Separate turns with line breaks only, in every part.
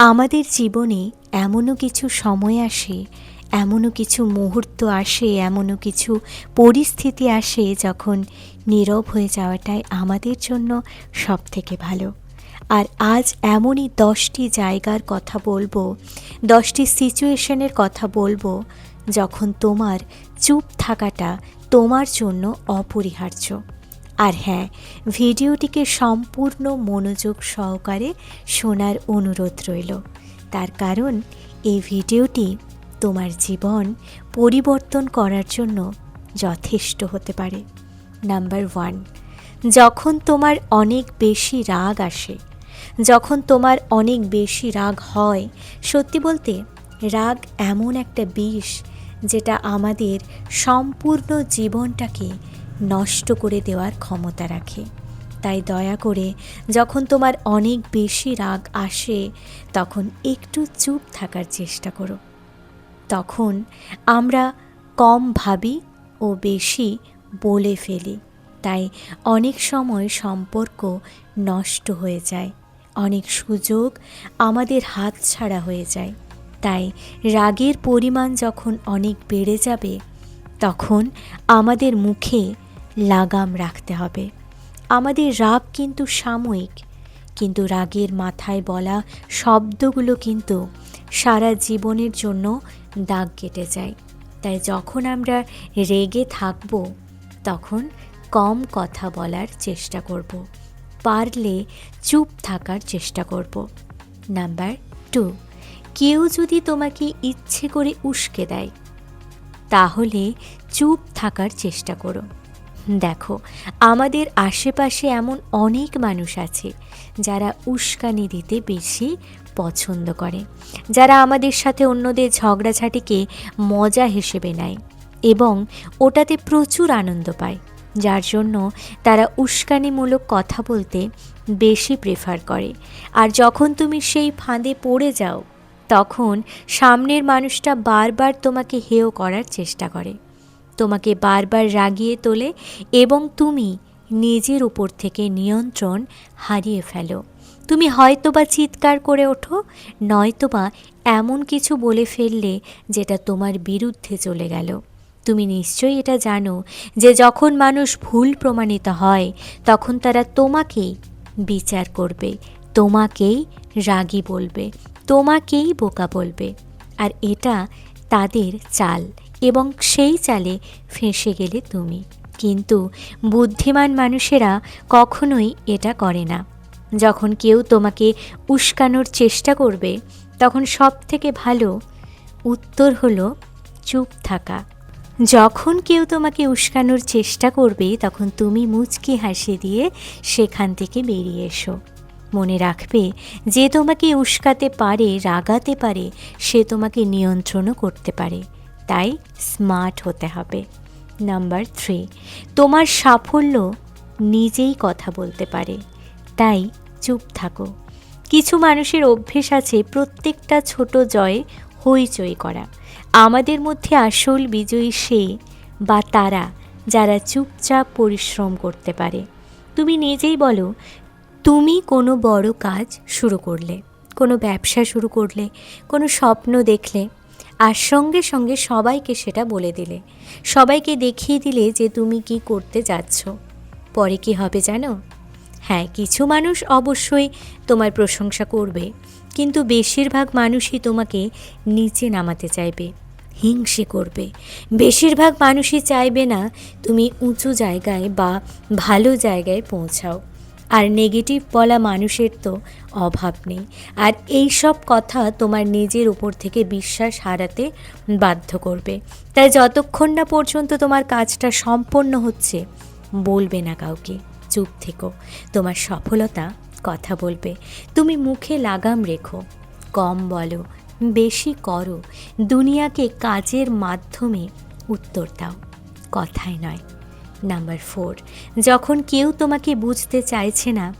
আমাদের জীবনে এমনও কিছু সময় আসে, এমনও কিছু মুহূর্ত আসে, এমনও কিছু পরিস্থিতি আসে যখন নীরব হয়ে যাওয়াটাই আমাদের জন্য সব থেকে ভালো। আর আজ এমনই দশটি জায়গার কথা বলব, দশটি সিচুয়েশনের কথা বলব যখন তোমার চুপ থাকাটা তোমার জন্য অপরিহার্য। আর হ্যাঁ ভিডিওটিকে সম্পূর্ণ মনোযোগ সহকারে শোনার অনুরোধ রইল। তার কারণ, এই ভিডিওটি তোমার জীবন পরিবর্তন করার জন্য যথেষ্ট হতে পারে। নাম্বার ওয়ান, যখন তোমার অনেক বেশি রাগ আসে, যখন তোমার অনেক বেশি রাগ হয়, সত্যি বলতে রাগ এমন একটা বিষ যেটা আমাদের সম্পূর্ণ জীবনটাকে নষ্ট করে দেওয়ার ক্ষমতা রাখে। তাই দয়া করে যখন তোমার অনেক বেশি রাগ আসে, তখন একটু চুপ থাকার চেষ্টা করো। তখন আমরা কম ভাবি ও বেশি বলে ফেলি। তাই অনেক সময় সম্পর্ক নষ্ট হয়ে যায়। অনেক সুযোগ আমাদের হাত ছাড়া হয়ে যায়। তাই রাগের পরিমাণ যখন অনেক বেড়ে যাবে, তখন আমাদের মুখে লাগাম রাখতে হবে। আমাদের রাগ কিন্তু সাময়িক, কিন্তু রাগের মাথায় বলা শব্দগুলো কিন্তু সারা জীবনের জন্য দাগ কেটে যায়। তাই যখন আমরা রেগে থাকব, তখন কম কথা বলার চেষ্টা করব। পারলে চুপ থাকার চেষ্টা করব। নাম্বার টু, কেউ যদি তোমাকে ইচ্ছে করে উস্কে দেয়, তাহলে চুপ থাকার চেষ্টা করো। দেখো, আমাদের আশেপাশে এমন অনেক মানুষ আছে যারা উস্কানি দিতে বেশি পছন্দ করে, যারা আমাদের সাথে অন্যদের ঝগড়াঝাটিকে মজা হিসেবে নেয় এবং ওটাতে প্রচুর আনন্দ পায়, যার জন্য তারা উস্কানিমূলক কথা বলতে বেশি প্রেফার করে। আর যখন তুমি সেই ফাঁদে পড়ে যাও, তখন সামনের মানুষটা বারবার তোমাকে হেয় করার চেষ্টা করে। তোমাকে বারবার রাগিয়ে তোলে এবং তুমি নিজের উপর থেকে নিয়ন্ত্রণ হারিয়ে ফেলো। তুমি হয়তোবা চিৎকার করে ওঠো, নয়তোবা এমন কিছু বলে ফেললে যেটা তোমার বিরুদ্ধে চলে গেল। তুমি নিশ্চয়ই এটা জানো যে যখন মানুষ ভুল প্রমাণিত হয়, তখন তারা তোমাকেই বিচার করবে, তোমাকেই রাগী বলবে, তোমাকেই বোকা বলবে। আর এটা তাদের চাল। এবং সেই চালে ফেঁসে গেলে তুমি। কিন্তু বুদ্ধিমান মানুষেরা কখনোই এটা করে না। যখন কেউ তোমাকে উস্কানোর চেষ্টা করবে, তখন সব থেকে ভালো উত্তর হলো চুপ থাকা। যখন কেউ তোমাকে উস্কানোর চেষ্টা করবে, তখন তুমি মুচকি হাসি দিয়ে সেখান থেকে বেরিয়ে এসো। মনে রাখবে, যে তোমাকে উস্কাতে পারে, রাগাতে পারে, সে তোমাকে নিয়ন্ত্রণও করতে পারে। তাই স্মার্ট হতে হবে। নাম্বার থ্রি তোমার সাফল্য নিজেই কথা বলতে পারে, তাই চুপ থাকো। কিছু মানুষের অভ্যেস আছে প্রত্যেকটা ছোট জয়ে হইচই করা। আমাদের মধ্যে আসল বিজয়ী সে বা তারা যারা চুপচাপ পরিশ্রম করতে পারে। তুমি নিজেই বলো, তুমি কোনো বড় কাজ শুরু করলে, কোনো ব্যবসা শুরু করলে, কোনো স্বপ্ন দেখলে আর সঙ্গে সঙ্গে সবাইকে সেটা বলে দিলে। সবাইকে দেখিয়ে দিলে যে তুমি কি করতে যাচ্ছ। পরে কি হবে জানো? হ্যাঁ কিছু মানুষ অবশ্যই তোমার প্রশংসা করবে, কিন্তু বেশিরভাগ মানুষই তোমাকে নিচে নামাতে চাইবে, হিংসে করবে। বেশিরভাগ মানুষই চাইবে না তুমি উঁচু জায়গায় বা ভালো জায়গায় পৌঁছাও। আর নেগেটিভ বলা মানুষের তো অভাব নেই। আর এই সব কথা তোমার নিজের উপর থেকে বিশ্বাস হারাতে বাধ্য করবে। তাই যতক্ষণ না পর্যন্ত তোমার কাজটা সম্পন্ন হচ্ছে, বলবে না কাউকে। চুপ থেকো, তোমার সফলতা কথা বলবে। তুমি মুখে লাগাম রেখো, কম বলো, বেশি করো। দুনিয়াকে কাজের মাধ্যমে উত্তর দাও। কথায় নয়। Number four. যখন কেউ তোমাকে বুঝতে চাইছে না,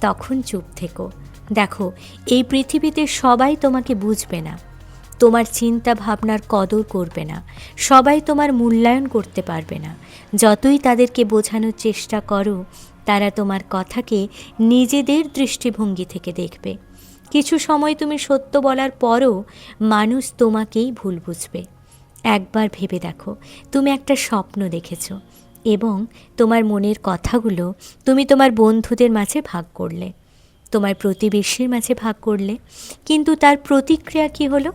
তখন চুপ থেকো। দেখো, এই পৃথিবীতে সবাই তোমাকে বুঝবে না। তোমার চিন্তা ভাবনার কদর করবে না। সবাই তোমার মূল্যায়ন করতে পারবে না। যতই তাদেরকে বোঝানোর চেষ্টা করো, তারা তোমার কথাকে নিজেদের দৃষ্টিভঙ্গি থেকে দেখবে। কিছু সময় তুমি সত্য বলার পরও মানুষ তোমাকেই ভুল বুঝবে। একবার ভেবে দেখো, তুমি একটা স্বপ্ন দেখেছ। এবং তোমার মনের কথাগুলো তুমি তোমার বন্ধুদের মাঝে ভাগ করলে, তোমার প্রতিবেশীর মাঝে ভাগ করলে। কিন্তু তার প্রতিক্রিয়া কি হলো?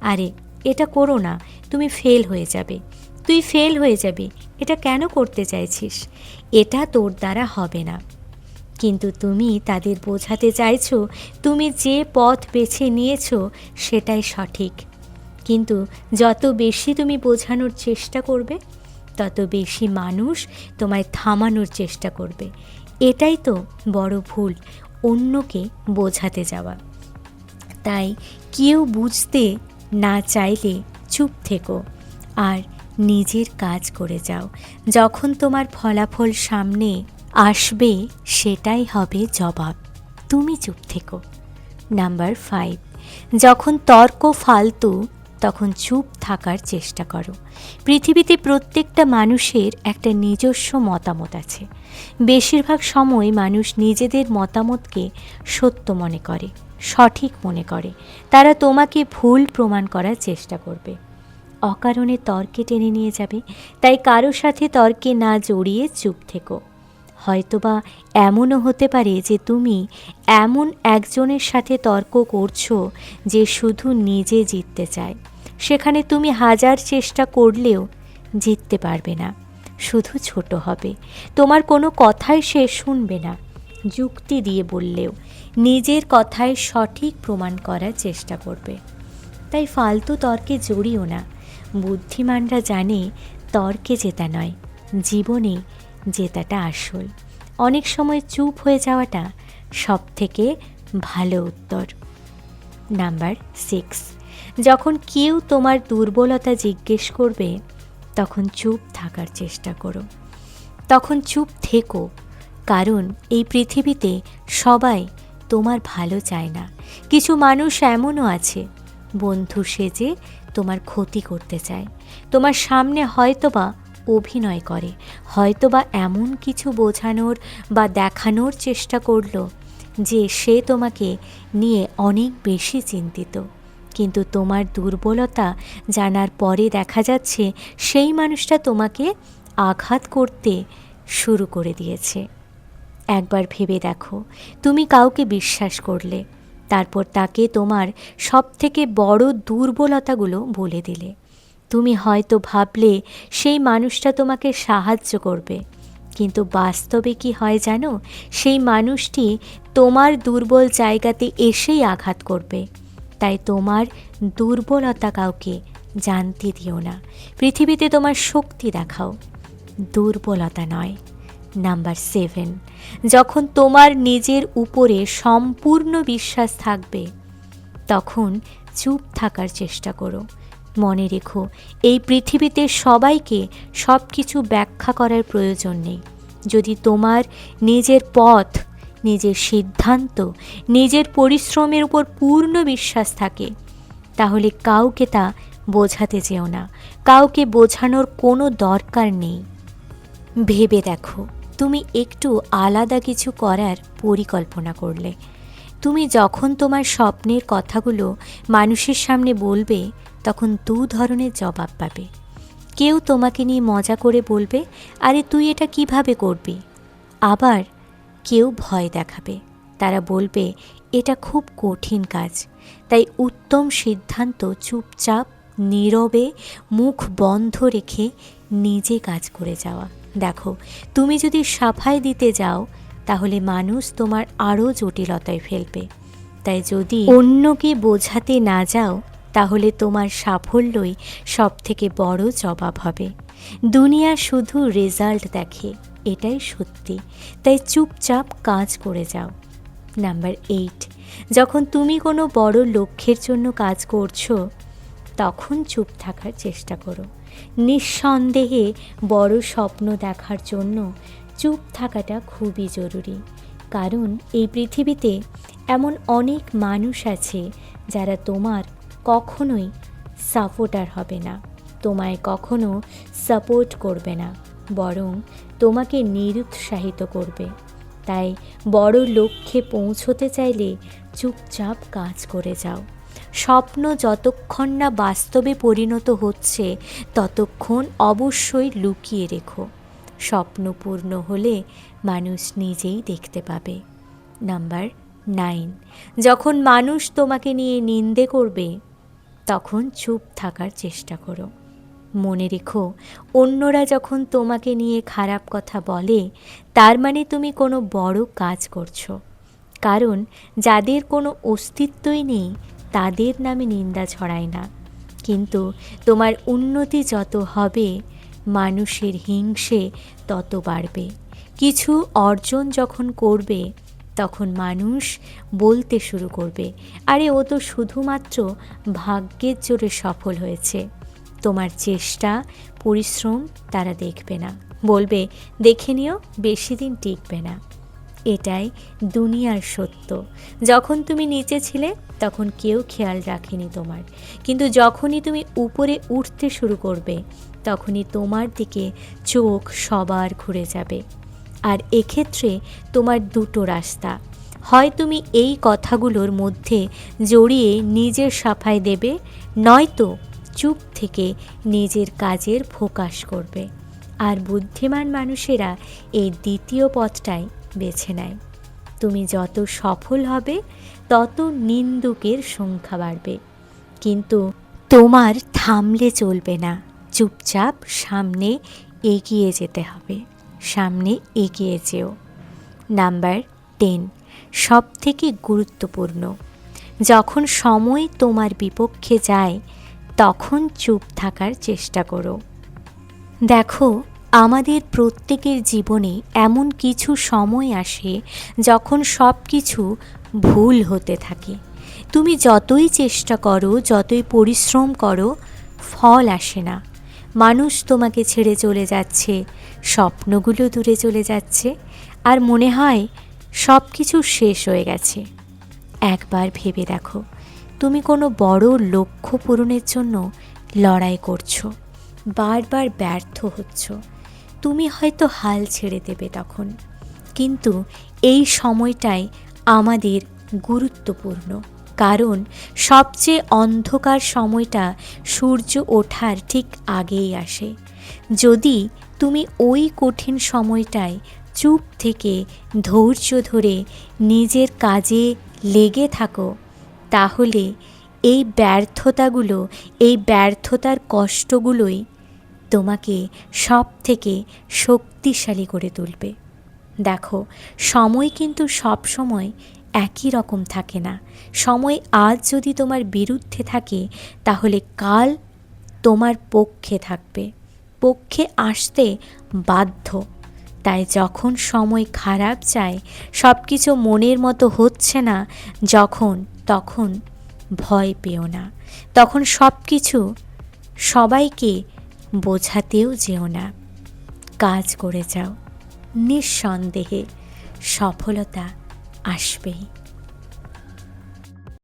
আরে, এটা করো না, তুমি ফেল হয়ে যাবে। তুই ফেল হয়ে যাবি, এটা কেন করতে চাইছিস? এটা তোর দ্বারা হবে না। কিন্তু তুমি তাদের বোঝাতে চাইছো, তুমি যে পথ বেছে নিয়েছো, সেটাই সঠিক। কিন্তু যত বেশি তুমি বোঝানোর চেষ্টা করবে তত বেশি মানুষ তোমায় থামানোর চেষ্টা করবে। এটাই তো বড় ভুল অন্যকে বোঝাতে যাওয়া। তাই কেউ বুঝতে না চাইলে চুপ থেকো আর নিজের কাজ করে যাও। যখন তোমার ফলাফল সামনে আসবে, সেটাই হবে জবাব। তুমি চুপ থেকো। নাম্বার ফাইভ, যখন তর্ক ফালতু তখন চুপ থাকার চেষ্টা করো। পৃথিবীতে প্রত্যেকটা মানুষের একটা নিজস্ব মতামত আছে। বেশিরভাগ সময় মানুষ নিজেদের মতামতকে সত্য মনে করে, সঠিক মনে করে। তারা তোমাকে ভুল প্রমাণ করার চেষ্টা করবে। অকারণে তর্কে টেনে নিয়ে যাবে, তাই কারও সাথে তর্কে না জড়িয়ে চুপ থেকো। হয়তোবা এমনও হতে পারে যে তুমি এমন একজনের সাথে তর্ক করছ যে শুধু নিজে জিততে চায়। সেখানে তুমি হাজার চেষ্টা করলেও জিততে পারবে না। শুধু ছোট হবে। তোমার কোনো কথাই সে শুনবে না। যুক্তি দিয়ে বললেও নিজের কথায় সঠিক প্রমাণ করার চেষ্টা করবে। তাই ফালতু তর্কে জড়িও না। বুদ্ধিমানরা জানে তর্কে জেতা নয়। জীবনে জেতাটা আসল। অনেক সময় চুপ হয়ে যাওয়াটা সব থেকে ভালো উত্তর। Number six. যখন কেউ তোমার দুর্বলতা জিজ্ঞেস করবে, তখন চুপ থাকার চেষ্টা করো। তখন চুপ থেকো, কারণ এই পৃথিবীতে সবাই তোমার ভালো চায় না। কিছু মানুষ এমনও আছে, বন্ধু সেজে তোমার ক্ষতি করতে চায়। তোমার সামনে হয়তোবা অভিনয় করে। হয়তোবা এমন কিছু বোঝানোর বা দেখানোর চেষ্টা করল যে সে তোমাকে নিয়ে অনেক বেশি চিন্তিত। কিন্তু তোমার দুর্বলতা জানার পরে দেখা যাচ্ছে সেই মানুষটা তোমাকে আঘাত করতে শুরু করে দিয়েছে। একবার ভেবে দেখো, তুমি কাউকে বিশ্বাস করলে। তারপর তাকে তোমার সবথেকে বড় দুর্বলতাগুলো বলে দিলে। তুমি হয়তো ভাবলে সেই মানুষটা তোমাকে সাহায্য করবে। কিন্তু বাস্তবে কি হয় জানো? সেই মানুষটি তোমার দুর্বল জায়গাতে এসেই আঘাত করবে। তাই তোমার দুর্বলতা কাউকে জানতে দিও না। পৃথিবীতে তোমার শক্তি দেখাও। দুর্বলতা নয়। Number seven. যখন তোমার নিজের উপরে সম্পূর্ণ বিশ্বাস থাকবে, তখন চুপ থাকার চেষ্টা করো। মনে রেখো, এই পৃথিবীতে সবাইকে সব কিছু ব্যাখ্যা করার প্রয়োজন নেই। যদি তোমার নিজের পথ, নিজের সিদ্ধান্ত, নিজের পরিশ্রমের উপর পূর্ণ বিশ্বাস থাকে, তাহলে কাউকে তা বোঝাতে যেও না। কাউকে বোঝানোর কোনো দরকার নেই। ভেবে দেখো, তুমি একটু আলাদা কিছু করার পরিকল্পনা করলে। তুমি যখন তোমার স্বপ্নের কথাগুলো মানুষের সামনে বলবে তখন দু ধরনের জবাব পাবে। কেউ তোমাকে নিয়ে মজা করে বলবে, আরে তুই এটা কীভাবে করবি? আবার কেউ ভয় দেখাবে। তারা বলবে, এটা খুব কঠিন কাজ। তাই উত্তম সিদ্ধান্ত চুপচাপ, নীরবে, মুখ বন্ধ রেখে নিজে কাজ করে যাওয়া। দেখো, তুমি যদি সাফাই দিতে যাও, তাহলে মানুষ তোমার আরও জটিলতায় ফেলবে। তাই যদি অন্যকে বোঝাতে না যাও তাহলে তোমার সাফল্যই সব থেকে বড় জবাব হবে। দুনিয়া শুধু রেজাল্ট দেখে, এটাই সত্যি। তাই চুপচাপ কাজ করে যাও। নাম্বার এইট যখন তুমি কোনো বড় লক্ষ্যের জন্য কাজ করছ, তখন চুপ থাকার চেষ্টা করো। নিঃসন্দেহে বড় স্বপ্ন দেখার জন্য চুপ থাকাটা খুবই জরুরি। কারণ এই পৃথিবীতে এমন অনেক মানুষ আছে যারা তোমার কখনোই সাপোর্টার হবে না। তোমায় কখনো সাপোর্ট করবে না, বরং তোমাকে নিরুৎসাহিত করবে। তাই বড় লক্ষ্যে পৌঁছতে চাইলে চুপচাপ কাজ করে যাও। স্বপ্ন যতক্ষণ না বাস্তবে পরিণত হচ্ছে, ততক্ষণ অবশ্যই লুকিয়ে রেখো। স্বপ্ন পূর্ণ হলে মানুষ নিজেই দেখতে পাবে। Number nine. যখন মানুষ তোমাকে নিয়ে নিন্দে করবে তখন চুপ থাকার চেষ্টা করো। মনে রেখো, অন্যরা যখন তোমাকে নিয়ে খারাপ কথা বলে, তার মানে তুমি কোনো বড় কাজ করছ। কারণ যাদের কোনো অস্তিত্বই নেই, তাদের নামে নিন্দা ছড়ায় না। কিন্তু তোমার উন্নতি যত হবে, মানুষের হিংসে তত বাড়বে। কিছু অর্জন যখন করবে তখন মানুষ বলতে শুরু করবে, আরে, ও তো শুধুমাত্র ভাগ্যের জোরে সফল হয়েছে। তোমার চেষ্টা, পরিশ্রম তারা দেখবে না। বলবে, দেখে নিও, বেশি দিন টিকবে না। এটাই দুনিয়ার সত্য। যখন তুমি নিচে ছিলে, তখন কেউ খেয়াল রাখেনি তোমার। কিন্তু যখনই তুমি উপরে উঠতে শুরু করবে, তখনই তোমার দিকে চোখ সবার ঘুরে যাবে। আর এক্ষেত্রে তোমার দুটো রাস্তা। হয় তুমি এই কথাগুলোর মধ্যে জড়িয়ে নিজের সাফাই দেবে, নয়তো চুপ থেকে নিজের কাজের ফোকাস করবে। আর বুদ্ধিমান মানুষেরা এই দ্বিতীয় পথটাই বেছে নেয়। তুমি যত সফল হবে, তত নিন্দুকের সংখ্যা বাড়বে। কিন্তু তোমার থামলে চলবে না, চুপচাপ সামনে এগিয়ে যেতে হবে। সামনে এগিয়ে যেও নাম্বার টেন সব থেকে গুরুত্বপূর্ণ। যখন সময় তোমার বিপক্ষে যায়, তখন চুপ থাকার চেষ্টা করো। দেখো, আমাদের প্রত্যেকের জীবনে এমন কিছু সময় আসে যখন সব কিছু ভুল হতে থাকে। তুমি যতই চেষ্টা করো, যতই পরিশ্রম করো, ফল আসে না। মানুষ তোমাকে ছেড়ে চলে যাচ্ছে স্বপ্নগুলো দূরে চলে যাচ্ছে আর মনে হয় সব কিছু শেষ হয়ে গেছে। একবার ভেবে দেখো, তুমি কোনো বড় লক্ষ্য পূরণের জন্য লড়াই করছ, বারবার ব্যর্থ হচ্ছ। তুমি হয়তো হাল ছেড়ে দেবে তখন, কিন্তু এই সময়টাই আমাদের গুরুত্বপূর্ণ, কারণ সবচেয়ে অন্ধকার সময়টা সূর্য ওঠার ঠিক আগেই আসে। যদি তুমি ওই কঠিন সময়টায় চুপ থেকে ধৈর্য ধরে নিজের কাজে লেগে থাকো। তাহলে এই ব্যর্থতাগুলো, এই ব্যর্থতার কষ্টগুলোই তোমাকে সব থেকে শক্তিশালী করে তুলবে। দেখো, সময় কিন্তু সব সময় একই রকম থাকে না। সময় আজ যদি তোমার বিরুদ্ধে থাকে, তাহলে কাল তোমার পক্ষে থাকবে। পক্ষে আসতে বাধ্য। তাই যখন সময় খারাপ যায় সব কিছু মনের মতো হচ্ছে না, যখন, তখন ভয় পেও না। তখন সব কিছু সবাইকে বোঝাতেও যেও না। কাজ করে যাও। নিঃসন্দেহে সফলতা আসবেই।